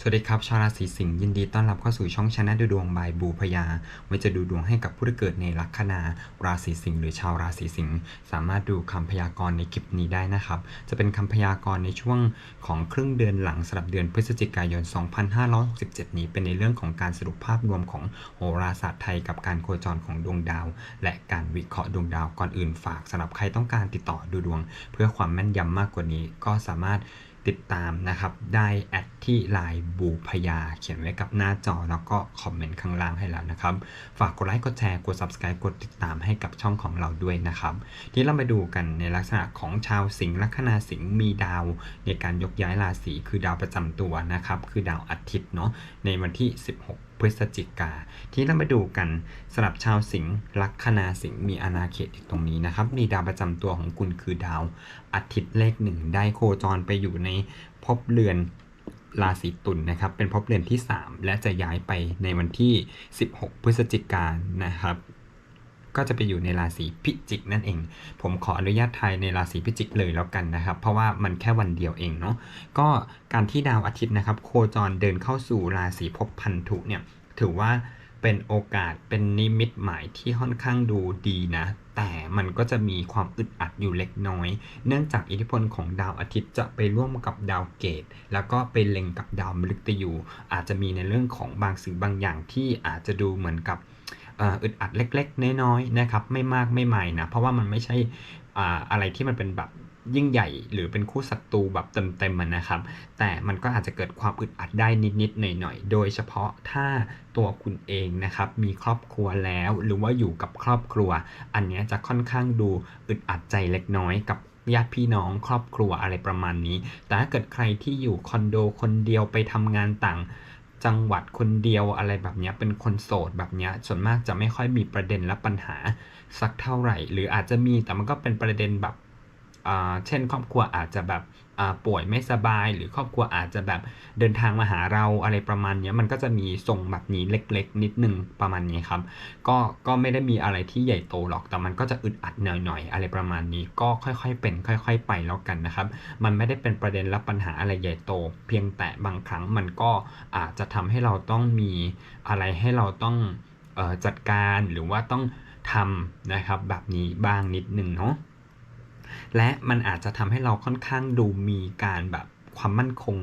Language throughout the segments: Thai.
สวัสดีครับชาวราศีสิงห์ยินดีต้อนรับเข้าสู่ช่องชนะดูดวงบายบูพยาไว้จะดูดวงให้กับผู้ที่เกิดในลัคนาราศีสิงห์หรือชาวราศีสิงห์สามารถดูคำพยากรณ์ในคลิปนี้ได้นะครับ จะเป็นคำพยากรณ์ในช่วงของครึ่งเดือนหลังสำหรับเดือนพฤศจิกายน 2567 นี้เป็นในเรื่องของการสรุปภาพรวมของโหราศาสตร์ไทยกับการโคจรของดวงดาว และการวิเคราะห์ดวงดาวก่อนอื่นฝากสำหรับใครต้องการติดต่อดูดวง เพื่อความแม่นยำมากกว่านี้ก็สามารถ ติดตามนะครับ ได้แอดที่ไลน์บูพยา เขียนไว้กับหน้าจอ แล้วก็คอมเมนต์ข้างล่างให้แล้วนะครับ ฝากกดไลค์กดแชร์กด subscribe กดติดตามให้กับช่องของเราด้วยนะครับ ที่เรามาดูกันในลักษณะของชาวสิงห์ลัคนาสิงห์มีดาว ในการยกย้ายราศีคือดาวประจำตัวนะครับ คือดาวอาทิตย์เนาะในวันที่ 16 ศจิกา ที่เรามาดูกันสำหรับชาวสิงห์ลัคนาสิงห์มีอาณาเขตอยู่ตรงนี้นะครับมีดาวประจำตัวของคุณคือดาวอาทิตย์เลขหนึ่งได้โคจรไปอยู่ในภพเรือนราศีตุลนนะครับ เป็นภพเรือนที่ 3 และจะย้ายไปในวันที่ 16 พฤศจิกายนนะครับก็จะไปอยู่ในราศีพิจิกนั่นเอง ผมขออนุญาตไทยในราศีพิจิกเลยแล้วกันนะครับ เพราะว่ามันแค่วันเดียวเองเนาะ ก็การที่ดาวอาทิตย์นะครับ โคจรเดินเข้าสู่ราศีภพพันธุเนี่ย ถือว่าเป็นโอกาสเป็นนิมิตหมายที่ค่อนข้างดูดีนะ แต่มันก็จะมีความอึดอัดอยู่เล็กน้อย เนื่องจากอิทธิพลของดาวอาทิตย์จะไปร่วมกับดาวเกต แล้วก็ไปเล็งกับดาวมฤตยู อาจจะมีในเรื่องของบางสิ่งบางอย่างที่อาจจะดูเหมือนกับอึดอัดเล็ก ๆ น้อยๆนะครับ ไม่มากไม่ใหม่นะ เพราะว่ามันไม่ใช่อ่าอะไรที่มันเป็นแบบ ยิ่งใหญ่ หรือเป็นคู่ศัตรูแบบเต็มๆมันนะครับ แต่มันก็อาจจะเกิดความอึดอัดได้นิดๆหน่อยๆโดยเฉพาะถ้าตัวคุณเองนะครับมีครอบครัวแล้ว หรือว่าอยู่กับครอบครัว อันนี้จะค่อนข้างดูอึดอัดใจเล็กน้อยกับญาติพี่น้องครอบครัวอะไรประมาณนี้ แต่ถ้าเกิดใครที่อยู่คอนโดคนเดียวไปทำงานต่างจังหวัดคนเดียวอะไรแบบนี้เป็นคนโสดแบบนี้ส่วนมากจะไม่ค่อยมีประเด็นและปัญหาสักเท่าไหร่ หรืออาจจะมีแต่มันก็เป็นประเด็นแบบ เช่น ครอบครัวอาจจะแบบป่วยไม่สบาย หรือครอบครัวอาจจะแบบเดินทางมาหาเราอะไรประมาณนี้มันก็จะมีทรงแบบนี้เล็ก ๆ นิดนึงประมาณนี้ครับ ก็ก็ไม่ได้มีอะไรที่ใหญ่โตหรอกแต่มันก็จะอึดอัดหน่อยๆอะไรประมาณนี้ ก็ค่อยๆเป็น ค่อย ๆ ไปแล้วกันนะครับ มันไม่ได้เป็นประเด็นและปัญหาอะไรใหญ่โต เพียงแต่บางครั้งมันก็อาจจะทำให้เราต้องมีอะไรให้เราต้องออจัดการหรือว่าต้องทำนะครับแบบนี้บ้างนิดนึงเนาะ และมันอาจจะทำให้เราค่อนข้างดูมีการแบบความมั่นคง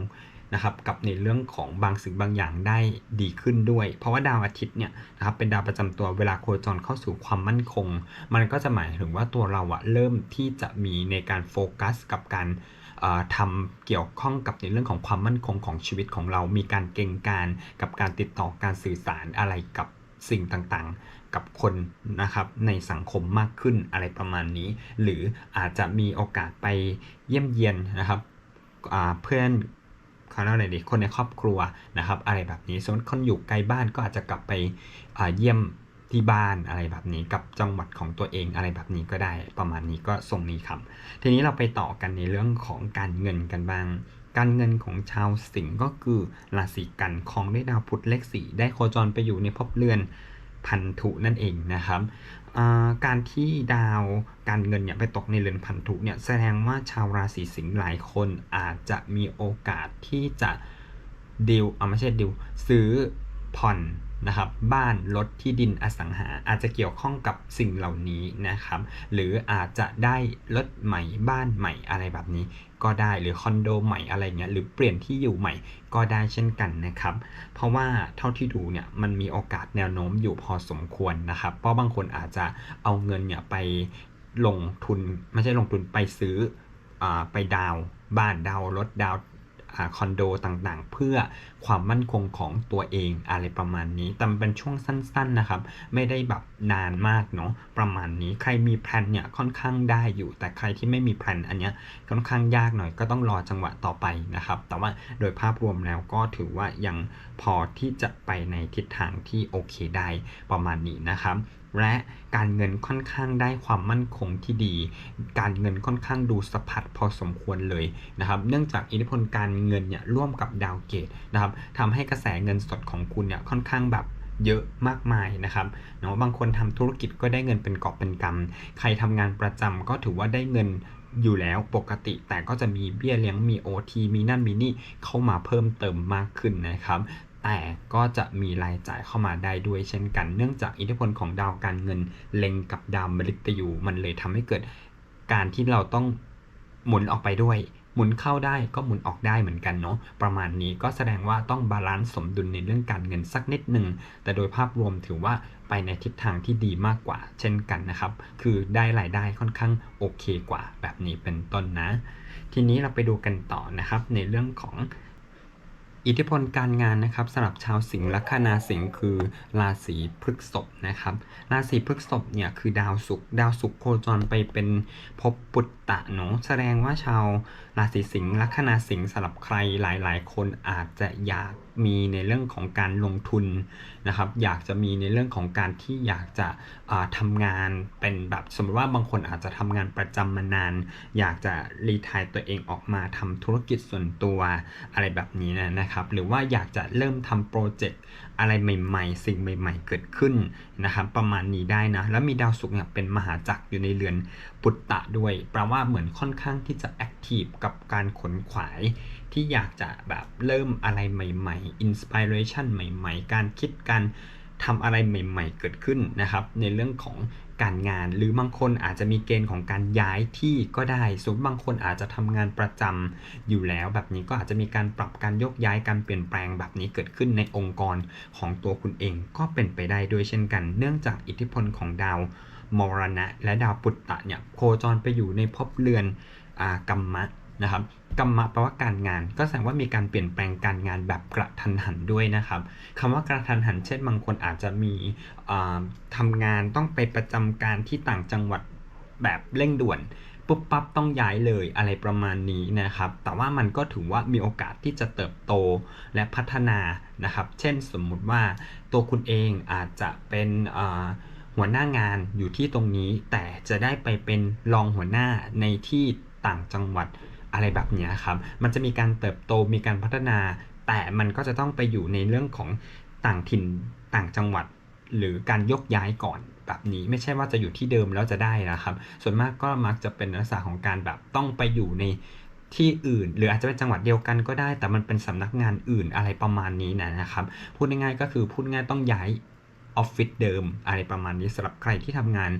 นะครับกับในเรื่องของบางสิ่งบางอย่างได้ดีขึ้นด้วย เพราะว่าดาวอาทิตย์เนี่ยนะครับเป็นดาวประจำตัวเวลาโคจรเข้าสู่ความมั่นคง มันก็จะหมายถึงว่าตัวเราอะเริ่มที่จะมีในการโฟกัสกับการทำเกี่ยวข้องกับในเรื่องของความมั่นคงของชีวิตของเรา มีการเก่งการกับการติดต่อการสื่อสารอะไรกับ สิ่งต่างๆ กับคนนะครับในสังคมมากขึ้นอะไรประมาณนี้ หรืออาจจะมีโอกาสไปเยี่ยมเยียนนะครับเพื่อนเขาเรียกอะไรดีคนในครอบครัวนะครับ อะไรแบบนี้สมมติคนอยู่ไกลบ้านก็อาจจะกลับไปเยี่ยมที่บ้านอะไรแบบนี้กับจังหวัดของตัวเองอะไรแบบนี้ก็ได้ประมาณนี้ก็ทรงนี้ครับ ทีนี้เราไปต่อกันในเรื่องของการเงินกันบ้าง การเงินของชาวสิงห์ก็คือราศีกันของด้วยดาวพุธเลขสี่ได้โคจรไปอยู่ในภพเรือนพันธุนั่นเองนะครับการที่ดาวการเงินเนี่ยไปตกในเรือนพันธุเนี่ยแสดงว่าชาวราศีสิงห์หลายคนอาจจะมีโอกาสที่จะดิวเอาไม่ใช่ดิวซื้อผ่อนนะครับบ้านรถที่ดินอสังหาอาจจะเกี่ยวข้องกับสิ่งเหล่านี้นะครับ หรืออาจจะได้รถใหม่บ้านใหม่อะไรแบบนี้ ก็ได้หรือคอนโดใหม่อะไรเงี้ยหรือเปลี่ยนที่อยู่ใหม่ก็ได้เช่นกันนะครับ เพราะว่าเท่าที่ดูเนี่ยมันมีโอกาสแนวโน้มอยู่พอสมควรนะครับเพราะบางคนอาจจะเอาเงินเนี่ยไปลงทุนไม่ใช่ลงทุนไปซื้ออไปดาวบ้านดาวรถดาว คอนโดต่างๆ เพื่อความมั่นคงของตัวเองอะไรประมาณนี้ แต่มันเป็นช่วงสั้นๆนะครับ ไม่ได้แบบนานมากเนาะประมาณนี้ใครมีแพลนเนี่ยค่อนข้างได้อยู่ แต่ใครที่ไม่มีแพลนอันเนี้ยค่อนข้างยากหน่อยก็ต้องรอจังหวะต่อไปนะครับ แต่ว่าโดยภาพรวมแล้วก็ถือว่ายังพอที่จะไปในทิศทางที่โอเคได้ประมาณนี้นะครับ และการเงินค่อนข้างได้ความมั่นคงที่ดี การเงินค่อนข้างดูสะพัดพอสมควรเลยนะครับ เนื่องจากอิทธิพลการเงินเนี่ยร่วมกับดาวเกตนะครับทำให้กระแสเงินสดของคุณเนี่ยค่อนข้างแบบเยอะมากมายนะครับเนาะบางคนทำธุรกิจก็ได้เงินเป็นกอบเป็นกำใครทำงานประจำก็ถือว่าได้เงินอยู่แล้วปกติแต่ก็จะมีเบี้ยเลี้ยงมี OT มีนั่นมีนี่เข้ามาเพิ่มเติมมากขึ้นนะครับ แต่ก็จะมีรายจ่ายเข้ามาได้ด้วยเช่นกัน เนื่องจากอิทธิพลของดาวการเงินเล็งกับดาวมฤตยูมันเลยทำให้เกิดการที่เราต้องหมุนออกไปด้วย หมุนเข้าได้ก็หมุนออกได้เหมือนกันเนาะประมาณนี้ก็แสดงว่าต้องบาลานซ์สมดุลในเรื่องการเงินสักนิดหนึ่งแต่โดยภาพรวมถือว่าไปในทิศทางที่ดีมากกว่า เช่นกันนะครับ คือได้รายได้ค่อนข้างโอเคกว่าแบบนี้เป็นต้นนะ ทีนี้เราไปดูกันต่อนะครับในเรื่องของ อิทธิพลการงานนะครับสำหรับชาวสิงห์ลัคนาสิงห์คือราศีพฤษภนะครับ ราศีพฤษภเนี่ยคือดาวศุกร์ดาวศุกร์โคจรไปเป็นภพปุต ตะเนาะแสดงว่าชาวราศีสิงห์ลัคนาสิงห์สำหรับใครหลาย ๆ คนอาจจะอยากมีในเรื่องของการลงทุนนะครับ อยากจะมีในเรื่องของการที่อยากจะอ่าทำงานเป็นแบบสมมติว่าบางคนอาจจะทำงานประจำมานาน อยากจะรีทายตัวเองออกมาทำธุรกิจส่วนตัวอะไรแบบนี้นะนะครับ หรือว่าอยากจะเริ่มทำโปรเจกต์ อะไรใหม่ๆ สิ่งใหม่ ๆ เกิดขึ้นนะครับประมาณนี้ได้นะ แล้วมีดาวศุกร์เนี่ยเป็นมหาจักรอยู่ในเรือนปุตตะด้วยแปลว่าเหมือนค่อนข้างที่จะแอคทีฟกับการขนขวายที่อยากจะแบบเริ่มอะไรใหม่ๆอินสปิเรชันใหม่ ๆ การคิดการทำอะไรใหม่ ๆ เกิดขึ้นนะครับ ในเรื่องของ การงาน หรือบางคนอาจจะมีเกณฑ์ของการย้ายที่ก็ได้สมมติบางคนอาจจะทำงานประจำอยู่แล้ว แบบนี้ก็อาจจะมีการปรับการยกย้ายการเปลี่ยนแปลงแบบนี้เกิดขึ้นในองค์กรของตัวคุณเองก็เป็นไปได้ด้วยเช่นกัน เนื่องจากอิทธิพลของดาวมรณะ และดาวปุตตะเนี่ยโคจรไปอยู่ในภพเรือนอากรรมะ นะครับกรรมะแปลว่าการงาน ก็แสดงว่ามีการเปลี่ยนแปลงการงานแบบกระทันหันด้วยนะครับคำว่ากระทันหัน เช่นบางคนอาจจะมีอ่าทำงานต้องไปประจำการที่ต่างจังหวัดแบบเร่งด่วนปุ๊บปั๊บต้องย้ายเลยอะไรประมาณนี้นะครับ แต่ว่ามันก็ถือว่ามีโอกาสที่จะเติบโตและพัฒนานะครับ เช่นสมมุติว่าตัวคุณเองอาจจะเป็นหัวหน้างานอยู่ที่ตรงนี้ แต่จะได้ไปเป็นรองหัวหน้าในที่ต่างจังหวัด อะไรแบบนี้ครับ มันจะมีการเติบโตมีการพัฒนา แต่มันก็จะต้องไปอยู่ในเรื่องของต่างถิ่นต่างจังหวัด หรือการยกย้ายก่อนแบบนี้ไม่ใช่ว่าจะอยู่ที่เดิมแล้วจะได้นะครับ ส่วนมากก็มักจะเป็นลักษณะของการแบบต้องไปอยู่ในที่อื่น หรืออาจจะเป็นจังหวัดเดียวกันก็ได้ แต่มันเป็นสำนักงานอื่นอะไรประมาณนี้นะครับ พูดง่ายๆก็คือพูดง่ายต้องย้าย ออฟฟิศเดิม อะไรประมาณนี้สำหรับใครที่ทำงาน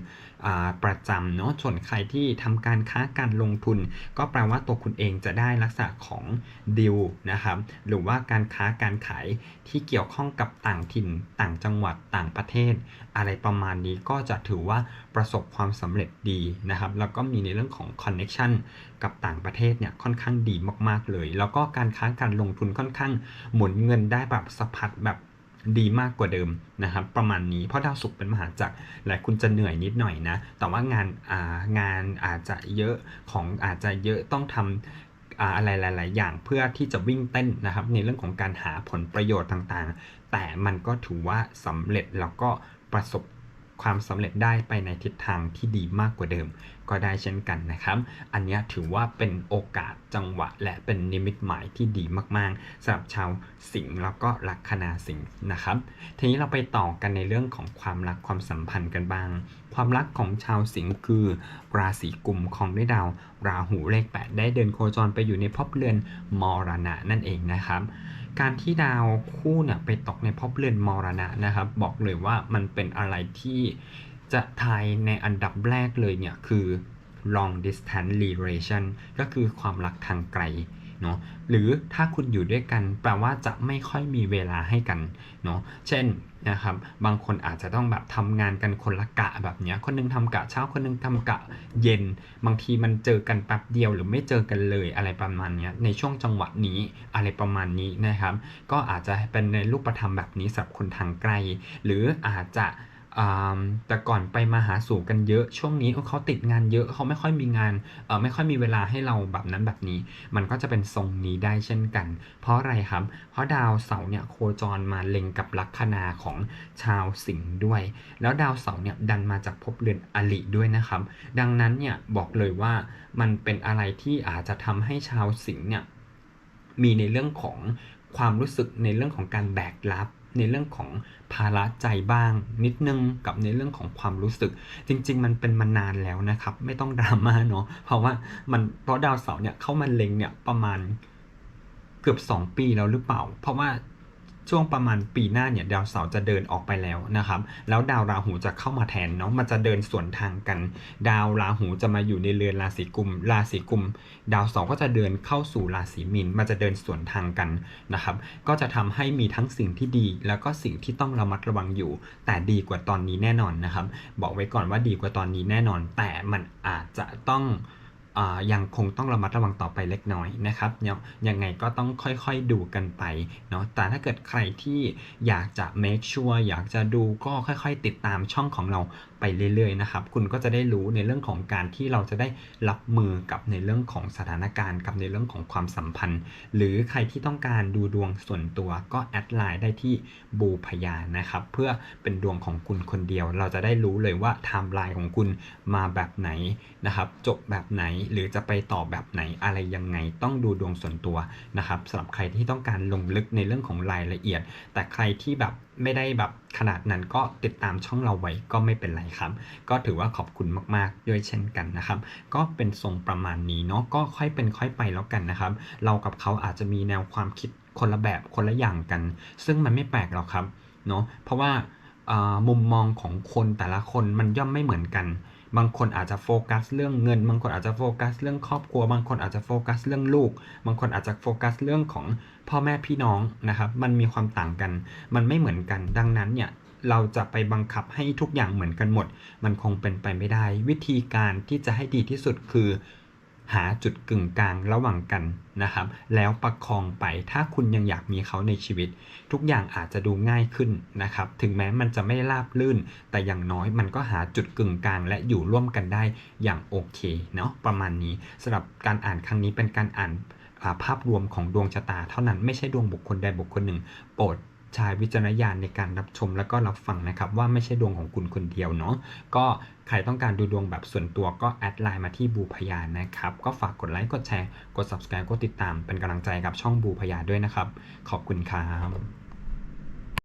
าประจำเนาะส่วนใครที่ทำการค้าการลงทุน ก็แปลว่าตัวคุณเองจะได้ลักษณะของดิวนะครับหรือว่าการค้าการขายที่เกี่ยวข้องกับต่างถิ่น ต่างจังหวัดต่างประเทศ อะไรประมาณนี้ก็จะถือว่าประสบความสำเร็จดีนะครับแล้วก็มีในเรื่องของคอนเน็ชันกับต่างประเทศเนี่ยค่อนข้างดีมากๆเลย แล้วก็การค้าการลงทุนค่อนข้างหมุนเงินได้แบบสะพัดแบบ ดีมากกว่าเดิมนะครับประมาณนี้เพราะดาวศุกร์เป็นมหาจักรและคุณจะเหนื่อยนิดหน่อยนะ แต่ว่างานางานอาจจะเยอะของอาจจะเยอะต้องทำอ่าอะไรหลาย ๆ อย่างเพื่อที่จะวิ่งเต้นนะครับ ในเรื่องของการหาผลประโยชน์ต่าง ๆ แต่มันก็ถือว่าสำเร็จแล้วก็ประสบ ความสำเร็จได้ไปในทิศทางที่ดีมากกว่าเดิม ก็ได้เช่นกันนะครับ อันนี้ถือว่าเป็นโอกาสจังหวะ และเป็นนิมิตหมายที่ดีมากๆสำหรับชาวสิงห์แล้วก็ลัคนาสิงห์นะครับ ทีนี้เราไปต่อกันในเรื่องของความรักความสัมพันธ์กันบ้าง ความรักของชาวสิงห์คือ ราศีกุมของด้วยดาว ราหูเลข 8 ได้เดินโคจรไปอยู่ในภพเรือนมรณะนั่นเองนะครับ การที่ดาวคู่เนี่ยไปตกในภพเรือนมรณะนะครับ บอกเลยว่ามันเป็นอะไรที่จะทายในอันดับแรกเลยเนี่ยคือ long distance relation ก็คือความรักทางไกล เนาะหรือถ้าคุณอยู่ด้วยกันแปลว่าจะไม่ค่อยมีเวลาให้กันเนาะเช่นนะครับบางคนอาจจะต้องแบบทำงานกันคนละกะแบบเนี้ยคนหนึงทำกะเช้าคนหนึงทำกะเย็น บางทีมันเจอกันแป๊บเดียวหรือไม่เจอกันเลยอะไรประมาณเนี้ยในช่วงจังหวะนี้อะไรประมาณนี้นะครับ ก็อาจจะเป็นในรูปธรรมแบบนี้สำหรับคนทางไกล หรืออาจจะ แต่ก่อนไปมาหาสู่กันเยอะช่วงนี้เขาติดงานเยอะเขาไม่ค่อยมีงานไม่ค่อยมีเวลาให้เราแบบนั้นแบบนี้ มันก็จะเป็นทรงนี้ได้เช่นกัน เพราะอะไรครับ เพราะดาวเสาร์เนี่ยโคจรมาเล็งกับลัคนาของชาวสิงห์ด้วย แล้วดาวเสาร์เนี่ยดันมาจากภพเรือนอลิด้วยนะครับ ดังนั้นเนี่ยบอกเลยว่ามันเป็นอะไรที่อาจจะทำให้ชาวสิงห์เนี่ยมีในเรื่องของความรู้สึกในเรื่องของการแบกรับ ในเรื่องของภาระใจบ้าง นิดนึงกับในเรื่องของความรู้สึก จริง ๆ มันเป็นมานานแล้วนะครับ ไม่ต้องดราม่าเนาะเพราะว่ามันเพราะดาวเสาร์เนี่ยเข้ามาเล็งเนี่ยประมาณเกือบ 2 ปีแล้วหรือเปล่า เพราะว่า ช่วงประมาณปีหน้าเนี่ยดาวเสาร์จะเดินออกไปแล้วนะครับ แล้วดาวราหูจะเข้ามาแทนเนาะมันจะเดินสวนทางกัน ดาวราหูจะมาอยู่ในเรือนราศีกุม ราศีกุม ดาวเสาร์ก็จะเดินเข้าสู่ราศีมีนมันจะเดินสวนทางกันนะครับ ก็จะทำให้มีทั้งสิ่งที่ดี แล้วก็สิ่งที่ต้องระมัดระวังอยู่ แต่ดีกว่าตอนนี้แน่นอนนะครับ บอกไว้ก่อนว่าดีกว่าตอนนี้แน่นอน แต่มันอาจจะต้อง ยังคงต้องระมัดระวังต่อไปเล็กน้อยนะครับยังยังไงก็ต้องค่อยๆดูกันไปเนาะแต่ถ้าเกิดใครที่อยากจะ make sure อยากจะดูก็ค่อยๆ ติดตามช่องของเรา ไปเรื่อยๆนะครับ คุณก็จะได้รู้ในเรื่องของการที่เราจะได้รับมือกับในเรื่องของสถานการณ์ กับในเรื่องของความสัมพันธ์ หรือใครที่ต้องการดูดวงส่วนตัวก็แอดไลน์ได้ที่บูพยานะครับ เพื่อเป็นดวงของคุณคนเดียว เราจะได้รู้เลยว่าไทม์ไลน์ของคุณมาแบบไหนนะครับ จบแบบไหนหรือจะไปต่อแบบไหนอะไรยังไงต้องดูดวงส่วนตัวนะครับสำหรับใครที่ต้องการลงลึกในเรื่องของรายละเอียด แต่ใครที่แบบไม่ได้แบบขนาดนั้นก็ติดตามช่องเราไว้ก็ไม่เป็นไรครับ ก็ถือว่าขอบคุณมากๆด้วยเช่นกันนะครับ ก็เป็นทรงประมาณนี้เนาะก็ค่อยเป็นค่อยไปแล้วกันนะครับ เรากับเขาอาจจะมีแนวความคิดคนละแบบคนละอย่างกัน ซึ่งมันไม่แปลกหรอกครับเนาะเพราะว่าอ่ามุมมองของคนแต่ละคนมันย่อมไม่เหมือนกัน บางคนอาจจะโฟกัสเรื่องเงิน บางคนอาจจะโฟกัสเรื่องครอบครัว บางคนอาจจะโฟกัสเรื่องลูก บางคนอาจจะโฟกัสเรื่องของพ่อแม่พี่น้องนะครับ มันมีความต่างกัน มันไม่เหมือนกัน ดังนั้นเนี่ยเราจะไปบังคับให้ทุกอย่างเหมือนกันหมด มันคงเป็นไปไม่ได้ วิธีการที่จะให้ดีที่สุดคือ หาจุดกึ่งกลางระหว่างกันนะครับ แล้วประคองไปถ้าคุณยังอยากมีเขาในชีวิต ทุกอย่างอาจจะดูง่ายขึ้นนะครับ ถึงแม้มันจะไม่ราบลื่น แต่อย่างน้อยมันก็หาจุดกึ่งกลาง และอยู่ร่วมกันได้อย่างโอเคเนาะประมาณนี้สำหรับการอ่านครั้งนี้เป็นการอ่านภาพรวมของดวงชะตาเท่านั้นไม่ใช่ดวงบุคคลใดบุคคลหนึ่ง โปรด ใช้วิจารณญาณในการรับชมแล้วก็รับฟังนะครับ ว่าไม่ใช่ดวงของคุณคนเดียวเนาะก็ใครต้องการดูดวงแบบส่วนตัวก็แอดไลน์มาที่บูพยานะครับ ก็ฝากกดไลค์กดแชร์กด subscribe กดติดตามเป็นกำลังใจกับช่องบูพยาด้วยนะครับ ขอบคุณครับ